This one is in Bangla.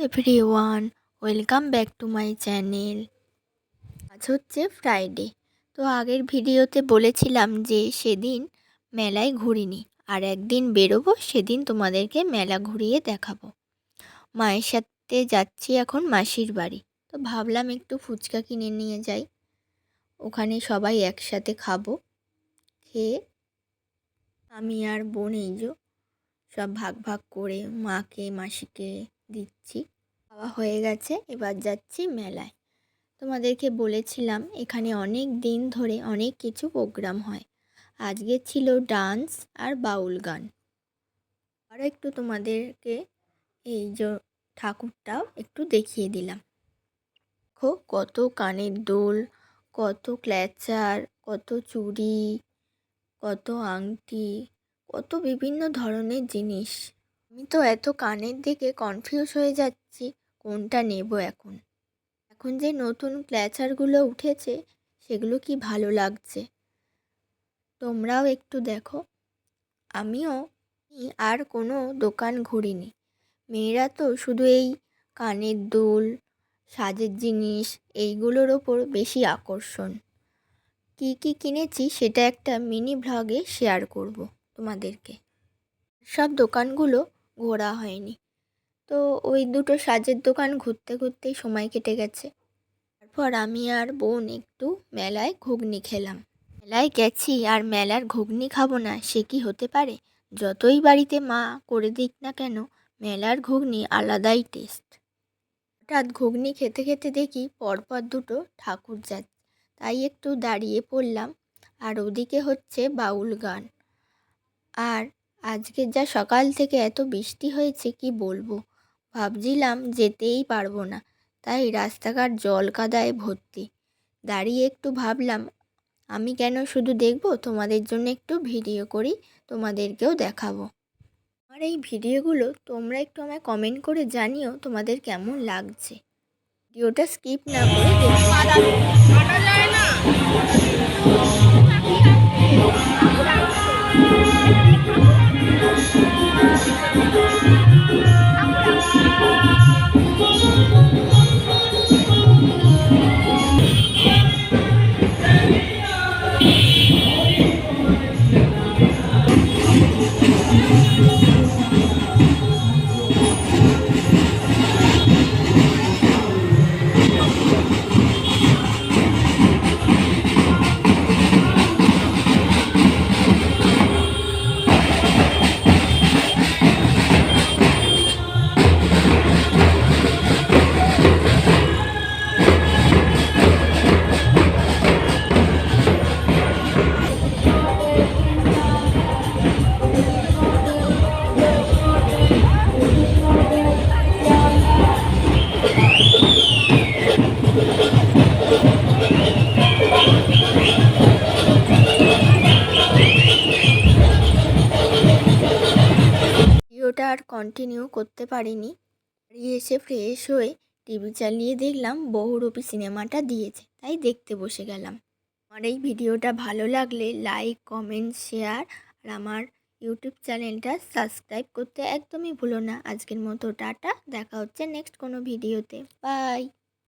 Everyone welcome back to my channel আজ হচ্ছে ফ্রাইডে তো আগের ভিডিওতে বলেছিলাম যে সেদিন মেলায় ঘুরিনি। আর একদিন বেরোবো, সেদিন তোমাদেরকে মেলা ঘুরিয়ে দেখাবো। মায়ের সাথে যাচ্ছি এখন মাসির বাড়ি। তো ভাবলাম একটু ফুচকা কিনে নিয়ে যাই। ওখানে সবাই একসাথে খাব। খেয়ে আমি আর বোন এই সব ভাগ ভাগ করে মাকে, মাসিকে দিচ্ছি। খাওয়া হয়ে গেছে, এবার যাচ্ছি মেলায়। তোমাদেরকে বলেছিলাম, এখানে অনেক দিন ধরে অনেক কিছু প্রোগ্রাম হয়। আজকে ছিল ডান্স আর বাউল গান। আরও একটু তোমাদেরকে এই যে ঠাকুরটাও একটু দেখিয়ে দিলাম। দেখো, কত কানের দোল, কত ক্ল্যাচার কত চুড়ি, কত আংটি, কত বিভিন্ন ধরনের জিনিস। আমি তো এত কানের দিকে কনফিউজ হয়ে যাচ্ছি, কোনটা নেব এখন? এখন যে নতুন ক্ল্যাচারগুলো উঠেছে, সেগুলো কি ভালো লাগছে? তোমরাও একটু দেখো। আমিও আর কোনো দোকান ঘুরিনি। মেয়েরা তো শুধু এই কানের দুল, সাজের জিনিস, এইগুলোর ওপর বেশি আকর্ষণ। কী কী কিনেছি সেটা একটা মিনি ভ্লগে শেয়ার করব তোমাদেরকে। সব দোকানগুলো ঘোরা হয়নি। তো ওই দুটো সাজের দোকান ঘুরতে ঘুরতেই সময় কেটে গেছে। তারপর আমি আর বোন একটু মেলায় ঘুগনি খেলাম। মেলায় গেছি আর মেলার ঘুগনি খাব না, সে কি হতে পারে? যতই বাড়িতে মা করে দিক না কেন, মেলার ঘুগনি আলাদাই টেস্ট হঠাৎ ঘুগনি খেতে খেতে দেখি পরপর দুটো ঠাকুর যাচ্ছে। তাই একটু দাঁড়িয়ে পড়লাম আর ওদিকে হচ্ছে বাউল গান। আর আজকে যা সকাল থেকে এত বৃষ্টি হয়েছে, কি বলব? ভাবছিলাম যেতেই পারব না, তাই রাস্তাঘাট জল কাদায় ভর্তি। দাঁড়িয়ে একটু ভাবলাম, আমি কেন শুধু দেখব? তোমাদের জন্য একটু ভিডিও করি, তোমাদেরকেও দেখাবো। আমার এই ভিডিওগুলো তোমরা একটু আমায় কমেন্ট করে জানিও তোমাদের কেমন লাগছে। ভিডিওটা স্কিপ না করে দেখো। ভিডিওটা আর কন্টিনিউ করতে পারিনি। বাড়ি এসে ফ্রেশ হয়ে টিভি চালিয়ে দেখলাম বহুরূপী সিনেমাটা দিয়েছে, তাই দেখতে বসে গেলাম। আমার এই ভিডিওটা ভালো লাগলে লাইক কমেন্ট শেয়ার আর আমার ইউটিউব চ্যানেলটা সাবস্ক্রাইব করতে একদমই ভুলো না। আজকের মতো টাটা, দেখা হচ্ছে নেক্সট কোনো ভিডিওতে বাই